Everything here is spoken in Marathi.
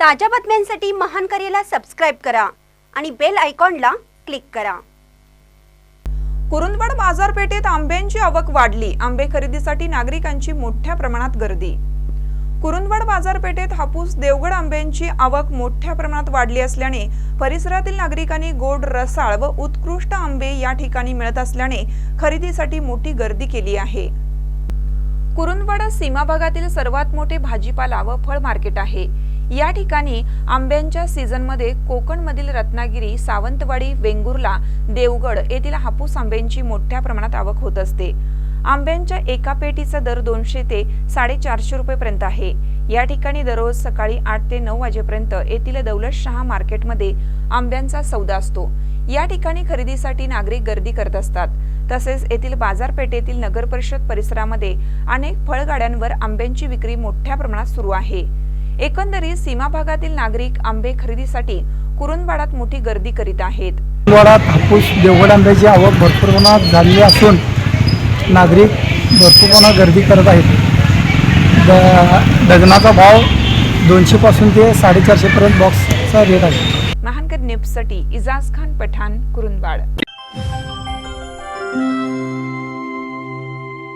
ताज्या बातम्यांसाठी महान करेला सबस्क्राईब करा आणि बेल आयकॉनला क्लिक करा. कुरुंदवड बाजारपेठेत आंब्यांची आवक वाढली. आंबे खरेदीसाठी नागरिकांची मोठ्या प्रमाणात गर्दी. कुरुंदवड बाजारपेठेत हापूस देवगड आंब्यांची आवक मोठ्या प्रमाणात वाढली असल्याने परिसरातील नागरिकांनी गोड रसाळ व उत्कृष्ट आंबे या ठिकाणी मिळत असल्याने खरेदीसाठी मोठी गर्दी केली आहे. कुरुंदवड सीमा भागातील सर्वात मोठे भाजीपाला व फळ मार्केट आहे. या ठिकाणी आंब्यांच्या सीझनमध्ये कोकणमधील रत्नागिरी सावंतवाडी वेंगुर्ला देवगड येथील हापूस आंब्यांची मोठ्या प्रमाणात आवक होत असते. आंब्यांच्या एका पेटीचा दर दोनशे ते साडेचारशे रुपयेपर्यंत आहे. या ठिकाणी दररोज सकाळी आठ ते नऊ वाजेपर्यंत येथील दौलत शहा मार्केटमध्ये आंब्यांचा सौदा असतो. या ठिकाणी खरेदीसाठी नागरिक गर्दी करत असतात. तसेच येथील बाजारपेठेतील नगर परिषद परिसरामध्ये अनेक फळगाड्यांवर आंब्यांची विक्री मोठ्या प्रमाणात सुरू आहे. एकंदरीत सीमा भागातील नागरिक आंबे खरेदीसाठी कुरुंदवाडात मोठी गर्दी करीत आहेत. वाडात हापूस देवगड आंब्याची आवक भरपूर प्रमाणात झालेली असून नागरिक भरपूर प्रमाणात गर्दी करत आहेत. ड डझनाचा भाव दोनशेपासून ते साडेचारशेपर्यंत बॉक्सचा रेट आहे. महानकर न्यूजसाठी इजाज खान पठाण कुरुंदवाड.